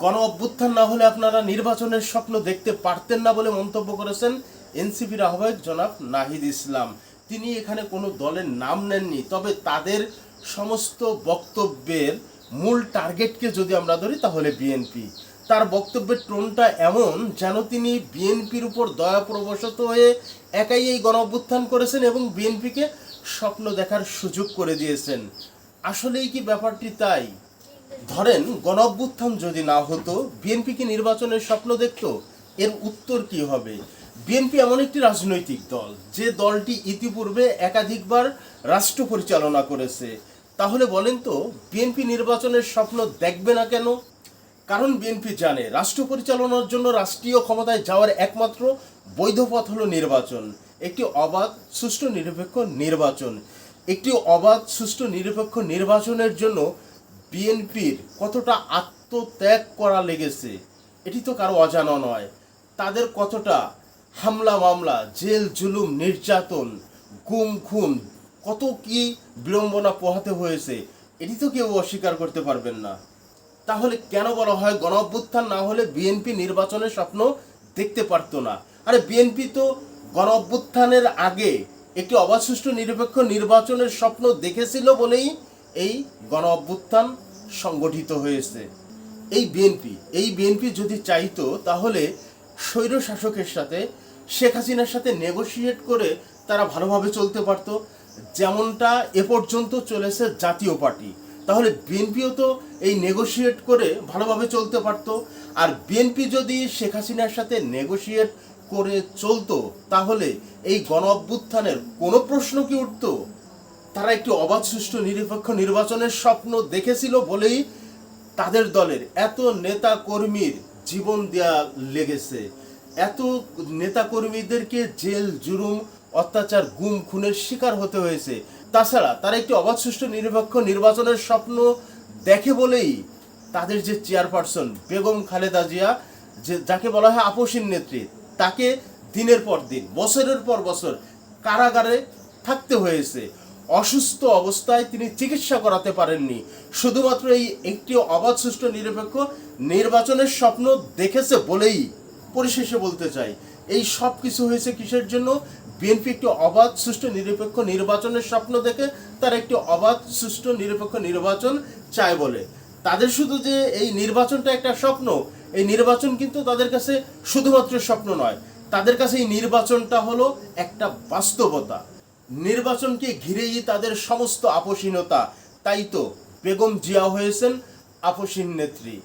গণ অভ্যুত্থান না হলে আপনারা নির্বাচনের স্বপ্ন দেখতে পারতেন না বলে মন্তব্য করেছেন এনসিপির আহ্বায়ক জনাব নাহিদ ইসলাম। তিনি এখানে কোনো দলের নাম নেননি, তবে তাদের সমস্ত বক্তব্যের মূল টার্গেটকে যদি আমরা ধরি তাহলে বিএনপি। তার বক্তব্যের টোনটা এমন যেন তিনি বিএনপির উপর দয়া প্রবশত হয়ে একাই এই গণ অভ্যুত্থান করেছেন এবং বিএনপিকে স্বপ্ন দেখার সুযোগ করে দিয়েছেন। আসলেই কি ব্যাপারটি তাই? ধরেন গণ যদি না হতো বিএনপি কি নির্বাচনের স্বপ্ন দেখতো? এর উত্তর কি হবে? বিএনপি এমন একটি রাজনৈতিক দল, যে দলটি ইতিপূর্বে একাধিকবার রাষ্ট্র পরিচালনা করেছে। তাহলে বলেন তো বিএনপি নির্বাচনের স্বপ্ন দেখবে না কেন? কারণ বিএনপি জানে, রাষ্ট্র পরিচালনার জন্য রাষ্ট্রীয় ক্ষমতায় যাওয়ার একমাত্র বৈধ পথ হলো নির্বাচন। একটি অবাধ, সুষ্ঠু, নিরপেক্ষ নির্বাচন। একটি অবাধ, সুষ্ঠু, নিরপেক্ষ নির্বাচনের জন্য বিএনপির কতটা আত্মত্যাগ করা লেগেছে, এটি তো কারও অজানা নয়। তাদের কতটা হামলা মামলা, জেল, জুলুম, নির্যাতন, গুম, খুন, কত কি বিড়ম্বনা পোহাতে হয়েছে, এটি তো কেউ অস্বীকার করতে পারবেন না। তাহলে কেন বলা হয় গণ না হলে বিএনপি নির্বাচনের স্বপ্ন দেখতে পারতো না? আরে বিএনপি তো গণ আগে একটি অবাধ নিরপেক্ষ নির্বাচনের স্বপ্ন দেখেছিল বলেই এই গণ অভ্যুত্থান সংগঠিত হয়েছে। এই বিএনপি এই বিএনপি যদি চাইতো, তাহলে স্বৈর শাসকের সাথে, শেখ হাসিনার সাথে নেগোশিয়েট করে তারা ভালোভাবে চলতে পারতো। যেমনটা এ পর্যন্ত চলেছে জাতীয় পার্টি। তাহলে বিএনপিও তো এই নেগোশিয়েট করে ভালোভাবে চলতে পারতো। আর বিএনপি যদি শেখ হাসিনার সাথে নেগোশিয়েট করে চলতো, তাহলে এই গণ অভ্যুত্থানের কোনো প্রশ্ন কি উঠতো? তারা একটি অবাধ সুষ্ঠু নিরপেক্ষ নির্বাচনের স্বপ্ন দেখেছিল বলেই তাদের দলের এত নেতা কর্মীর জীবন দেয়া লেগেছে। এত নেতা কর্মীদেরকে জেল, জুলুম, অত্যাচার, গুম, খুনের শিকার হতে হয়েছে। তাছাড়া তারা একটি অবাধ সুষ্ঠু নিরপেক্ষ নির্বাচনের স্বপ্ন দেখে বলেই তাদের যে চেয়ারপারসন বেগম খালেদা জিয়া, যে যাকে বলা হয় আপসীন নেত্রী, তাকে দিনের পর দিন, বছরের পর বছর কারাগারে থাকতে হয়েছে। অসুস্থ অবস্থায় তিনি চিকিৎসা করাতে পারেননি। শুধুমাত্র এই একটি অবাধ সুষ্ঠু নিরপেক্ষ নির্বাচনের স্বপ্ন দেখেছে বলেই পরিশেষে বলতে চাই। এই সব কিছু হয়েছে কিসের জন্য? বিএনপি একটি অবাধ সুষ্ঠু নিরপেক্ষ নির্বাচনের স্বপ্ন দেখে তার একটি অবাধ সুষ্ঠু নিরপেক্ষ নির্বাচন চায় বলে। তাদের শুধু যে এই নির্বাচনটা একটা স্বপ্ন, এই নির্বাচন কিন্তু তাদের কাছে শুধুমাত্র স্বপ্ন নয়। তাদের কাছে এই নির্বাচনটা হলো একটা বাস্তবতা। নির্বাচনকে ঘিরেই তাদের সমস্ত আপসীনতা তাই তো বেগম জিয়া হয়েছেন আপসীন নেত্রী।